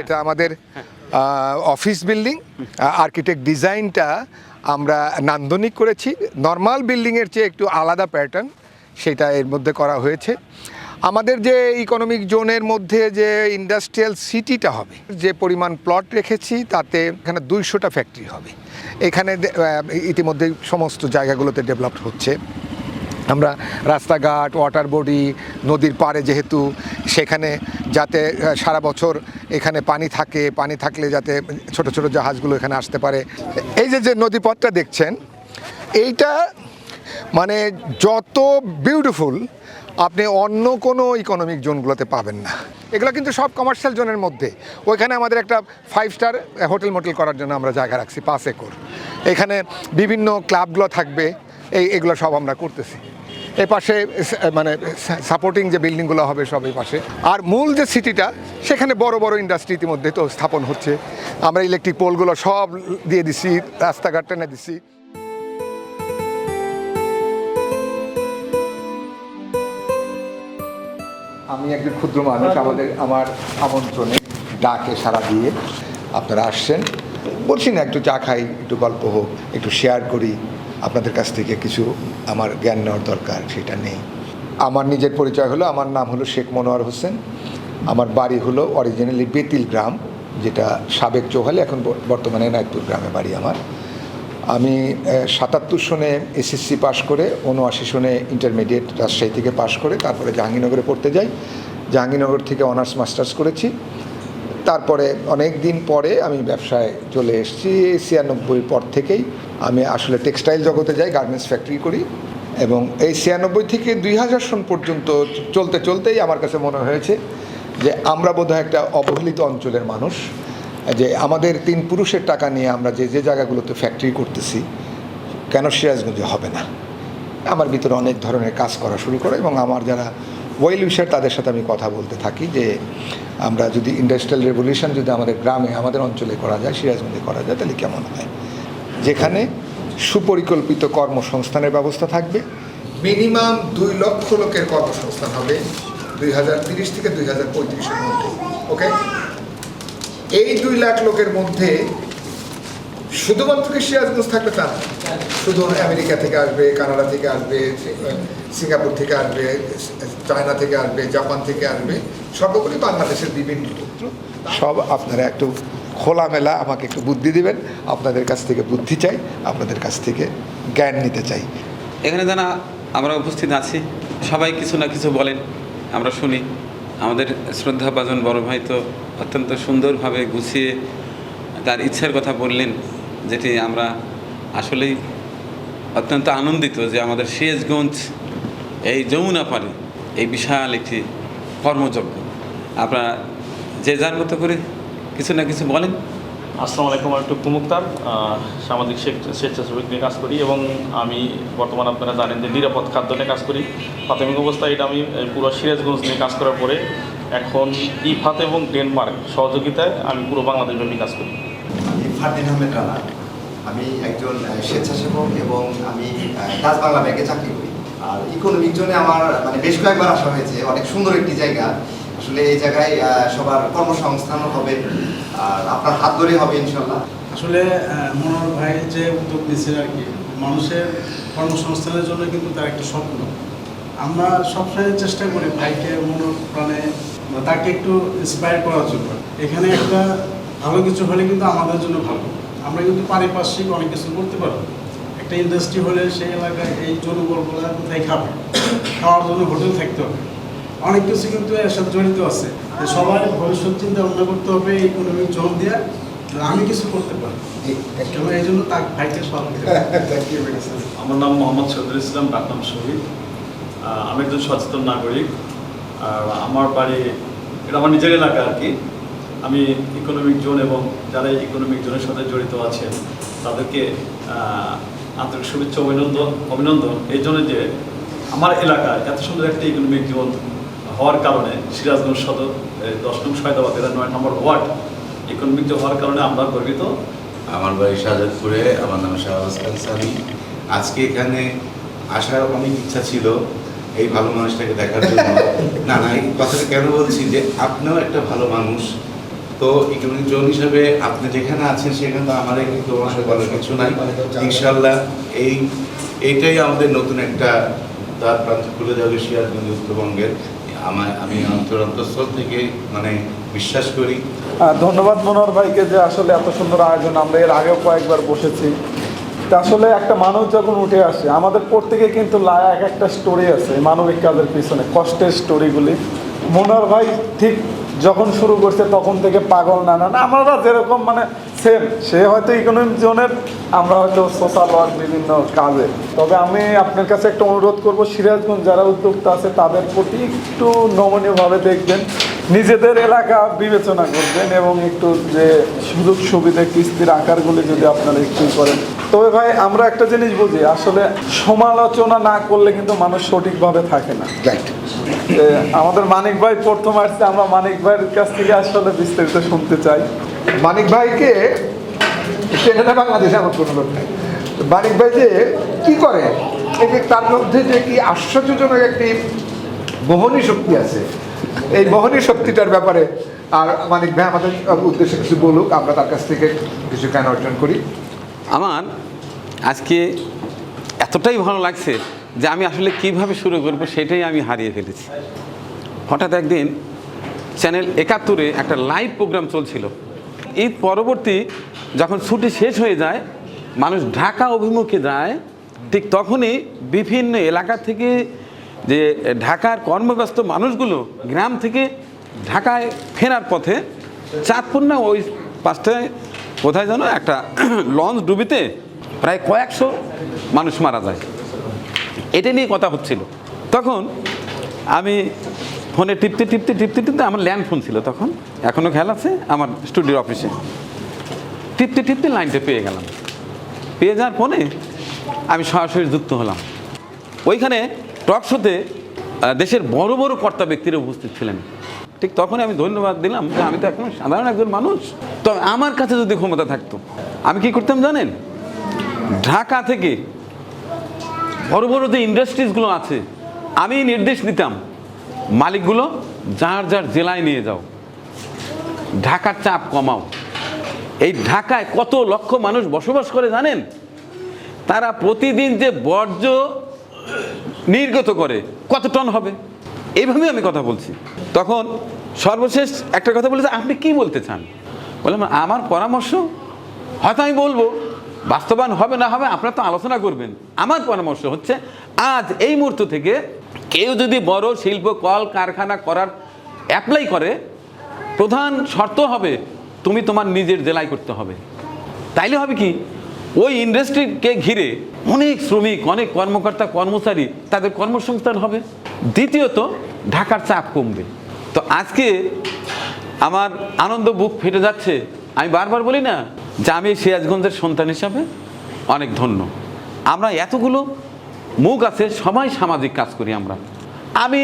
এটা আমাদের office building architect ডিজাইনটা আমরা নান্দনিক করেছি। নর্মাল বিল্ডিংয়ের চেয়ে একটু আলাদা প্যাটার্ন সেটা এর মধ্যে করা হয়েছে। আমাদের যে ইকোনমিক জোনের মধ্যে যে ইন্ডাস্ট্রিয়াল সিটিটা হবে, যে পরিমাণ প্লট রেখেছি, তাতে এখানে দুইশোটা ফ্যাক্টরি হবে। এখানে ইতিমধ্যে সমস্ত জায়গাগুলোতে ডেভেলপ হচ্ছে। আমরা রাস্তাঘাট ওয়াটার বডি নদীর পাড়ে যেহেতু সেখানে যাতে সারা বছর এখানে পানি থাকে, পানি থাকলে যাতে ছোট ছোট জাহাজগুলো এখানে আসতে পারে। এই যে যে নদীপথটা দেখছেন, এইটা মানে যত বিউটিফুল আপনি অন্য কোনো ইকোনমিক জোনগুলোতে পাবেন না। এগুলো কিন্তু সব কমার্শিয়াল জোনের মধ্যে। ওইখানে আমাদের একটা ফাইভ স্টার হোটেল মোটেল করার জন্য আমরা জায়গা রাখছি, পাঁচ একর। এখানে বিভিন্ন ক্লাবগুলো থাকবে, এই, এগুলো সব আমরা করতেছি। এই পাশে মানে সাপোর্টিং যে বিল্ডিংগুলো হবে সব এই পাশে। আর মূল যে সিটিটা সেখানে বড় বড় ইন্ডাস্ট্রি ইতিমধ্যে তো স্থাপন হচ্ছে। আমরা ইলেকট্রিক পোলগুলো সব দিয়ে দিছি, রাস্তাঘাট টেনে দিছি। আমি একজন ক্ষুদ্র মানুষ, আমাদের, আমার আমন্ত্রণে ডাকে সারা দিয়ে আপনারা আসছেন। বলছি না, একটু চা খাই, একটু গল্প হোক, একটু শেয়ার করি। আপনাদের কাছ থেকে কিছু আমার জ্ঞান নেওয়ার দরকার, সেটা নেই। আমার নিজের পরিচয় হলো, আমার নাম হলো শেখ মনোয়ার হোসেন। আমার বাড়ি হলো অরিজিনালি বেতিল গ্রাম, যেটা সাবেক চৌহালি এখন বর্তমানে নায়কপুর গ্রামে বাড়ি আমার। আমি সাতাত্তর সনে এসএসসি পাশ করে উনআশি সনে ইন্টারমিডিয়েট রাজশাহী থেকে পাশ করে, তারপরে জাহাঙ্গীরনগরে পড়তে যাই। জাহাঙ্গীরনগর থেকে অনার্স মাস্টার্স করেছি। তারপরে অনেক দিন পরে আমি ব্যবসায় চলে এসেছি ছিয়ানব্বই পর থেকেই। আমি আসলে টেক্সটাইল জগতে যাই গার্মেন্টস ফ্যাক্টরি করি এবং এই ছিয়ানব্বই থেকে দুই হাজার সন পর্যন্ত চলতে চলতেই আমার কাছে মনে হয়েছে যে আমরা বোধহয় একটা অবহেলিত অঞ্চলের মানুষ, যে আমাদের তিন পুরুষের টাকা নিয়ে আমরা যে যে জায়গাগুলোতে ফ্যাক্টরি করতেছি, কেন সিরাজগঞ্জে হবে না? আমার ভিতরে অনেক ধরনের কাজ করা শুরু করে এবং আমার যারা ওয়েল উইশার তাদের সাথে আমি কথা বলতে থাকি যে, আমরা যদি ইন্ডাস্ট্রিয়াল রেভলিউশন যদি আমাদের গ্রামে, আমাদের অঞ্চলে করা যায়, সিরাজগঞ্জে করা যায়, তাহলে কেমন হয়? যেখানে সুপরিকল্পিত কর্মসংস্থানের ব্যবস্থা থাকবে। মিনিমাম দুই লক্ষ লোকের কর্মসংস্থান হবে দুই হাজার তিরিশ থেকে দুই হাজার পঁয়ত্রিশের মধ্যে ওকে? এই দুই লাখ লোকের মধ্যে শুধুমাত্র কি সিরাজগঞ্জ থাকবে তা। শুধু আমেরিকা থেকে আসবে কানাডা থেকে আসবে সিঙ্গাপুর থেকে আসবে চায়না থেকে আসবে জাপান থেকে আসবে সর্বোপরি বাংলাদেশের বিভিন্ন সব আপনারা একটু খোলামেলা আমাকে একটু বুদ্ধি দিবেন। আপনাদের কাছ থেকে বুদ্ধি চাই, আপনাদের কাছ থেকে জ্ঞান নিতে চাই। এখানে যারা আমরা উপস্থিত আছি। সবাই কিছু না কিছু বলেন, আমরা শুনি। আমাদের শ্রদ্ধাভাজন বড় ভাই তো অত্যন্ত সুন্দরভাবে গুছিয়ে তার ইচ্ছার কথা বললেন, যেটি আমরা আসলেই অত্যন্ত আনন্দিত যে আমাদের সিরাজগঞ্জ এই যমুনা পারে এই বিশাল একটি কর্মযজ্ঞ। আপনারা যে যার মতো করে কিছু না কিছু বলেন। আসসালামু আলাইকুম আমি টুকু মুক্তার সামাজিক স্বেচ্ছা- স্বেচ্ছাসেবক নিয়ে কাজ করি এবং আমি বর্তমানে আপনারা জানেন যে নিরাপদ খাদ্য নিয়ে কাজ করি। প্রাথমিক অবস্থায় এটা আমি পুরো সিরাজগঞ্জ নিয়ে কাজ করার পরে এখন ইফাত এবং ডেনমার্ক সহযোগিতায় আমি পুরো বাংলাদেশব্যাপী কাজ করি। আহমেদ রানা আমি একজন স্বেচ্ছাসেবক এবং আমি ডাচ বাংলা ব্যাংকে চাকরি করি। আর ইকোনমিক জন্য আমার মানে বেশ কয়েকবার আসা হয়েছে অনেক সুন্দর একটি জায়গা। আসলে এই জায়গায় সবার কর্মসংস্থানও হবে আর আপনার হাত ধরে হবে ইনশাল্লাহ আসলে মনোহর ভাই যে উদ্যোগ নিচ্ছে আর কি, মানুষের কর্মসংস্থানের জন্য কিন্তু তার একটা স্বপ্ন। আমরা সবসময় চেষ্টা করি ভাইকে মনোর প্রাণে তাকে একটু ইন্সপায়ার করার জন্য। এখানে একটা ভালো কিছু হলে কিন্তু আমাদের জন্য ভালো। আমরা কিন্তু পারিপার্শ্বিক অনেক কিছু করতে পারব। একটা ইন্ডাস্ট্রি হলে সেই এলাকায় এই জনবলগুলা কোথায় খাবে? খাওয়ার জন্য হোটেল থাকতে হবে। অনেক কিছু কিন্তু এর সাথে জড়িত আছে। যে সবার ভবিষ্যৎ চিন্তা ভাবনা করতে হবে ইকোনমিক জোন দিয়ে। আমি কিছু করতে পারি এই জন্য তার ভাইকে আমার নাম মোহাম্মদ শহীদুল ইসলাম ডাকনাম শহীদ। আহ, আমি একজন সচেতন নাগরিক। আর আমার বাড়ি এটা আমার নিজের এলাকা আর কি। আমি ইকোনমিক জোন এবং যারা ইকোনমিক জোনের সাথে জড়িত আছেন তাদেরকে আহ, আন্তরিক শুভেচ্ছা অভিনন্দন অভিনন্দন। এই জন্য যে আমার এলাকায় এত সুন্দর একটা ইকোনমিক জোন হওয়ার কারণে সিরাজগঞ্জ সদর দশ নং সয়দাবাদ এটা নয় নম্বর ওয়ার্ড ইকোনমিক হওয়ার কারণে আমরা গর্বিত। আমার বাড়ি শাহজাদপুরে আমার নাম শাহবাজ খান সামি। আজকে এখানে আসার অনেক ইচ্ছা ছিল এই ভালো মানুষটাকে দেখার জন্য। না না এই কথাটা কেন বলছি যে আপনিও একটা ভালো মানুষ। তো ইকোনমিক জোন হিসাবে আপনি যেখানে আছেন সেখানে তো আমাদের কিন্তু অবশ্যই বলার কিছু নাই। ইনশাল্লাহ এই এইটাই আমাদের নতুন একটা দ্বার প্রান্ত খুলে যাবে সিরাজগঞ্জ উত্তরবঙ্গের। আমি অন্তর থেকে মানে বিশ্বাস করি। ধন্যবাদ মনোহর ভাইকে যে আসলে এত সুন্দর আয়োজন, আমরা এর আগেও কয়েকবার বসেছি। তা আসলে একটা মানুষ যখন উঠে আসে, আমাদের প্রত্যেকে কিন্তু লা- এক একটা স্টোরি আছে, মানবিক কাজের পিছনে, কষ্টের স্টোরিগুলি মনোহর ভাই ঠিক যখন শুরু করছে, তখন থেকে পাগল নানা। না, আমরা যেরকম মানে সেম সে হয়তো ইকোনমিক জোনের আমরা হয়তো সোশ্যাল ওয়ার্ক বিভিন্ন কাজে। তবে আমি আপনার কাছে একটা অনুরোধ করব সিরাজগঞ্জ যারা উদ্যোক্তা আছে তাদের প্রতি একটু নমনীয়ভাবে দেখবেন। নিজেদের এলাকা বিবেচনা করবেন এবং একটু যে সুযোগ সুবিধা কিস্তির আকারগুলি যদি আপনারা একটু করেন। তবে ভাই আমরা একটা জিনিস বুঝি আসলে সমালোচনা না করলে কিন্তু মানুষ সঠিকভাবে থাকে না। আমাদের মানিক ভাই প্রথম আসছে আমরা মানিক ভাইয়ের কাছ থেকে আসলে বিস্তারিত শুনতে চাই। মানিক ভাইকে চেনে বাংলাদেশে আমার কোনো লোক নাই। মানিক ভাই যে কি করে? এই যে তার মধ্যে যে কি আশ্চর্যজনক একটি বহনী শক্তি আছে। এই বহনী শক্তিটার ব্যাপারে আর মানিক ভাই আমাদের উদ্দেশ্যে কিছু বলুক, আমরা তার কাছ থেকে কিছু জ্ঞান অর্জন করি। আমার আজকে এতটাই ভালো লাগছে যে আমি আসলে কীভাবে শুরু করব সেটাই আমি হারিয়ে ফেলেছি। হঠাৎ একদিন চ্যানেল একাত্তরে একটা লাইভ প্রোগ্রাম চলছিল। ঈদ পরবর্তী যখন ছুটি শেষ হয়ে যায়, মানুষ ঢাকা অভিমুখে যায়, ঠিক তখনই বিভিন্ন এলাকা থেকে যে ঢাকার কর্মব্যস্ত মানুষগুলো গ্রাম থেকে ঢাকায় ফেরার পথে চাঁদপুর না ওই পাঁচটায় কোথায় যেন একটা লঞ্চ ডুবিতে প্রায় কয়েকশো মানুষ মারা যায়। এটা নিয়ে কথা হচ্ছিল। তখন আমি ফোনে টিপতে টিপতে টিপতে টিপতে আমার ল্যান্ড ফোন ছিল তখন। এখনও খেয়াল আছে? আমার স্টুডিওর অফিসে। টিপতে টিপতে লাইনটা পেয়ে গেলাম। পেয়ে যাওয়ার ফোনে আমি সরাসরি যুক্ত হলাম। ওইখানে টক শোতে দেশের বড় বড় কর্তা ব্যক্তিরা উপস্থিত ছিলেন। ঠিক তখনই আমি ধন্যবাদ দিলাম যে আমি তো এখন সাধারণ একজন মানুষ। তবে আমার কাছে যদি ক্ষমতা থাকতো, আমি কি করতাম জানেন? ঢাকা থেকে বড় বড় যে ইন্ডাস্ট্রিজগুলো আছে, আমি নির্দেশ দিতাম মালিকগুলো যার যার জেলায় নিয়ে যাও। ঢাকার চাপ কমাও। এই ঢাকায় কত লক্ষ মানুষ বসবাস করে জানেন? তারা প্রতিদিন যে বর্জ্য নির্গত করে, কত টন হবে? এইভাবে আমি কথা বলছি। তখন সর্বশেষ একটা কথা বলেছে, আপনি কি বলতে চান? বললাম, আমার পরামর্শ? হয়তো আমি বলব। বাস্তবায়ন হবে না হবে, আপনারা তো আলোচনা করবেন। আমার পরামর্শ হচ্ছে, আজ এই মুহূর্ত থেকে কেউ যদি বড় শিল্প, কল, কারখানা করার অ্যাপ্লাই করে, প্রধান শর্ত হবে তুমি তোমার নিজের জেলায় করতে হবে। তাইলে হবে কি? ওই ইন্ডাস্ট্রিকে ঘিরে অনেক শ্রমিক, অনেক কর্মকর্তা, কর্মচারী তাদের কর্মসংস্থান হবে। দ্বিতীয়ত, ঢাকার চাপ কমবে। তো আজকে আমার আনন্দ বুক ফেটে যাচ্ছে। আমি বারবার বলি না যে আমি সিরাজগঞ্জের সন্তান হিসাবে অনেক ধন্য। আমরা এতগুলো মুখ আছে সবাই সামাজিক কাজ করি আমরা। আমি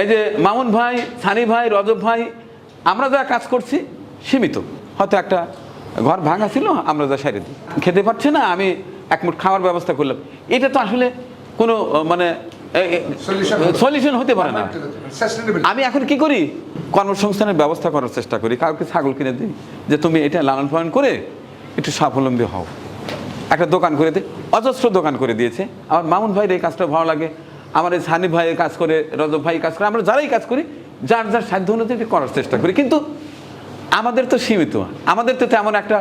এই যে মামুন ভাই সানি ভাই রজব ভাই আমরা যা কাজ করছি সীমিত। হয়তো একটা ঘর ভাঙা ছিল আমরা যা সারি দিই। খেতে পারছি না আমি এক মুঠ খাওয়ার ব্যবস্থা করলাম। এটা তো আসলে কোনো মানে। সলিউশন হতে পারে। না। আমি এখন কি করি? কর্মসংস্থানের ব্যবস্থা করার চেষ্টা করি। কাউকে ছাগল কিনে দিই যে তুমি এটা লালন পালন করে একটু স্বাবলম্বী হও। একটা দোকান করে দিই, অজস্র দোকান করে দিয়েছে। আমার মামুন ভাইয়ের এই কাজটা ভালো লাগে, আমার এই সানি ভাইয়ের কাজ করে, রজব ভাই কাজ করে, আমরা যারাই কাজ করি, যার যার সাধ্য অনুযায়ী করার চেষ্টা করি। কিন্তু আমাদের তো সীমিত, আমাদের তো তেমন একটা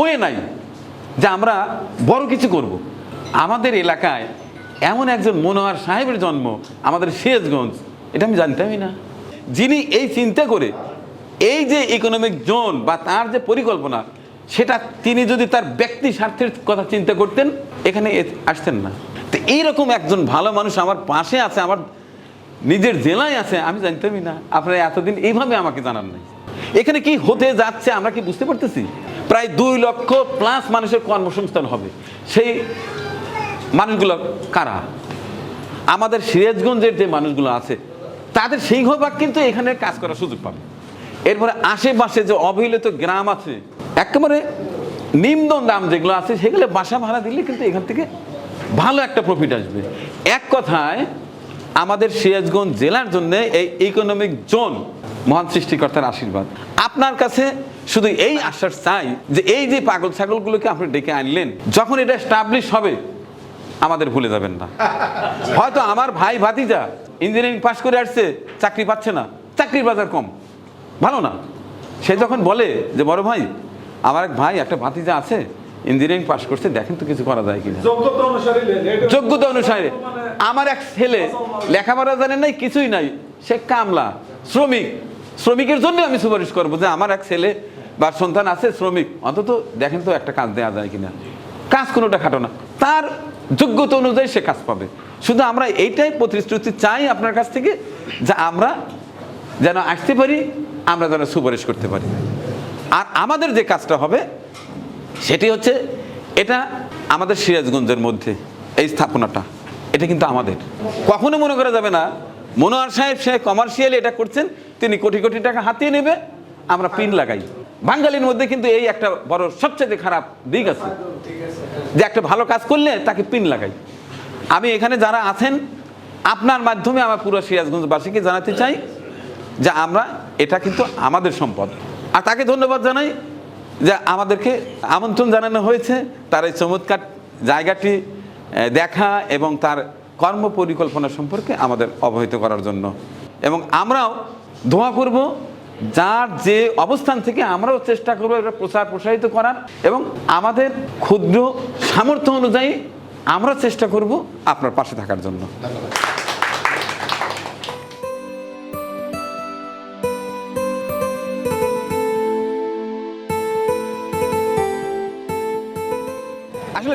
ওয়ে নাই যে আমরা বড় কিছু করব। আমাদের এলাকায় এমন একজন মনোহর সাহেবের জন্ম আমাদের সিরাজগঞ্জ, এটা আমি জানতামই না। যিনি এই চিন্তা করে এই যে ইকোনমিক জোন বা তার যে পরিকল্পনা সেটা তিনি যদি তার ব্যক্তি স্বার্থের কথা চিন্তা করতেন, এখানে আসতেন না। তো এইরকম একজন ভালো মানুষ আমার পাশে আছে, আমার নিজের জেলায় আছে, আমি জানতামই না। আপনারা এতদিন এইভাবে আমাকে জানান নাই। এখানে কি হতে যাচ্ছে আমরা কি বুঝতে পারতেছি? প্রায় দুই লক্ষ প্লাস মানুষের কর্মসংস্থান হবে। সেই মানুষগুলো কারা? আমাদের সিরাজগঞ্জের যে মানুষগুলো আছে, তাদের সিংহভাগ কিন্তু এখানে কাজ করার সুযোগ পাবে। এরপরে আশেপাশে যে অবহেলিত গ্রাম আছে একেবারে নিম্ন দাম যেগুলো আছে, সেগুলো বাসা ভাড়া দিলে কিন্তু এখান থেকে ভালো একটা প্রফিট আসবে। এক কথায়, আমাদের সিরাজগঞ্জ জেলার জন্য এই ইকোনমিক জোন মহান সৃষ্টিকর্তার আশীর্বাদ। আপনার কাছে শুধু এই আশ্বাস চাই যে এই যে পাগল ছাগলগুলোকে আপনি ডেকে আনলেন, যখন এটা স্টাবলিশ হবে, আমাদের ভুলে যাবেন না। হয়তো আমার ভাই ভাতিজা ইঞ্জিনিয়ারিং পাশ করে আসছে, চাকরি পাচ্ছে না, চাকরির বাজার কম। ভালো না। সে যখন বলে যে, বড় ভাই আমার এক ভাই একটা ভাতিজা আছে ইঞ্জিনিয়ারিং পাশ করছে দেখেন তো কিছু করা যায় কিনা। যোগ্যতা অনুসারে যোগ্যতা অনুসারে। আমার এক ছেলে লেখাপড়া জানে নাই কিছুই নাই। সে কামলা শ্রমিক। শ্রমিকের জন্য আমি সুপারিশ করব যে আমার এক ছেলে বা সন্তান আছে শ্রমিক। অন্তত দেখেন তো একটা কাজ দেওয়া যায় কিনা। কাজ কোনোটা খাটো না। তার যোগ্যতা অনুযায়ী সে কাজ পাবে। শুধু আমরা এইটাই প্রতিশ্রুতি চাই আপনার কাছ থেকে যে আমরা যেন আসতে পারি আমরা যেন সুপারিশ করতে পারি। আর আমাদের যে কাজটা হবে, সেটি হচ্ছে এটা আমাদের সিরাজগঞ্জের মধ্যে এই স্থাপনাটা। এটা কিন্তু আমাদের। কখনো মনে করা যাবে না, মনোয়ার সাহেব, সে কমার্শিয়ালি এটা করছেন, তিনি কোটি কোটি টাকা হাতিয়ে নেবে, আমরা পিন লাগাই। বাঙালির মধ্যে কিন্তু এই একটা বড়, সবচেয়ে খারাপ দিক আছে, যে একটা ভালো কাজ করলে তাকে পিন লাগাই। আমি এখানে যারা আছেন, আপনার মাধ্যমে আমার পুরো সিরাজগঞ্জবাসীকে জানাতে চাই যে আমরা, এটা কিন্তু আমাদের সম্পদ। আর তাকে ধন্যবাদ জানাই যে আমাদেরকে আমন্ত্রণ জানানো হয়েছে, তার এই চমৎকার জায়গাটি দেখা এবং তার কর্ম পরিকল্পনা সম্পর্কে আমাদের অবহিত করার জন্য। এবং আমরাও দোয়া করব, যার যে অবস্থান থেকে আমরাও চেষ্টা করব এটা প্রচার প্রসারিত করার এবং আমাদের ক্ষুদ্র সামর্থ্য অনুযায়ী আমরা চেষ্টা করব আপনার পাশে থাকার জন্য।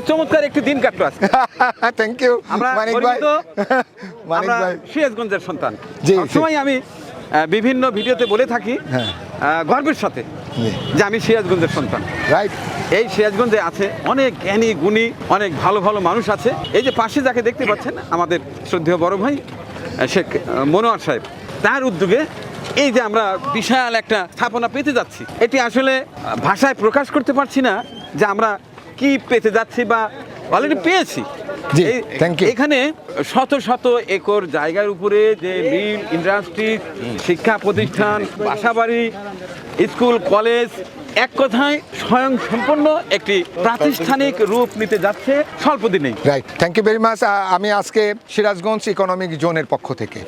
চমৎকার একটি দিন কাটলো আজকে। থ্যাংক ইউ আমরা মানিক ভাই। মানিক আমরা ভাই। সিরাজগঞ্জের সন্তান। সবসময় আমি বিভিন্ন ভিডিওতে বলে থাকি হ্যাঁ। গর্বের সাথে যে আমি সিরাজগঞ্জের সন্তান। রাইট এই সিরাজগঞ্জে আছে অনেক জ্ঞানী গুণী অনেক ভালো ভালো মানুষ আছে। এই যে পাশে যাকে দেখতে পাচ্ছেন আমাদের শ্রদ্ধেয় বড় ভাই শেখ মনোয়ার সাহেব তার উদ্যোগে এই যে আমরা বিশাল একটা স্থাপনা পেতে যাচ্ছি। এটি আসলে ভাষায় প্রকাশ করতে পারছি না যে আমরা কি পেতে যাচ্ছি বা অলরেডি পেয়েছি? এখানে শত শত একর জায়গার উপরে যে মিল ইন্ডাস্ট্রি শিক্ষা প্রতিষ্ঠান বাসাবাড়ি স্কুল কলেজ এক কথায় স্বয়ং সম্পন্ন একটি প্রাতিষ্ঠানিক রূপ নিতে যাচ্ছে স্বল্প দিনেই right thank you very much আমি আজকে সিরাজগঞ্জ ইকোনমিক জোনের পক্ষ থেকে।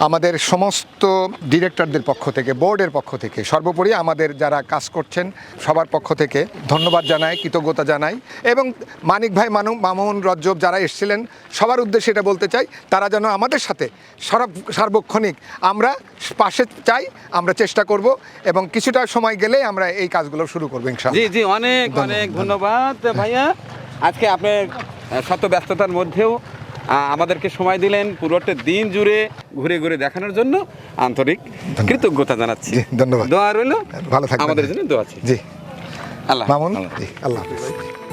আমাদের সমস্ত ডিরেক্টরদের পক্ষ থেকে বোর্ডের পক্ষ থেকে সর্বোপরি আমাদের যারা কাজ করছেন সবার পক্ষ থেকে ধন্যবাদ জানাই কৃতজ্ঞতা জানাই এবং মানিক ভাই মানু মামুন রজ্জব যারা এসেছিলেন সবার উদ্দেশ্যে এটা বলতে চাই তারা যেন আমাদের সাথে সরব সার্বক্ষণিক আমরা পাশে চাই আমরা চেষ্টা করব এবং কিছুটা সময় গেলেই আমরা এই কাজগুলো শুরু করব জি জি অনেক অনেক ধন্যবাদ। ভাইয়া। আজকে আপনার শত ব্যস্ততার মধ্যেও আমাদেরকে সময় দিলেন পুরোটা দিন জুড়ে ঘুরে ঘুরে দেখানোর জন্য আন্তরিক কৃতজ্ঞতা জানাচ্ছি। ধন্যবাদ। দোয়া রইল। ভালো থাকবে আমাদের জন্য দোয়া আছে জি। আল্লাহ মামুন আল্লাহ হাফিজ।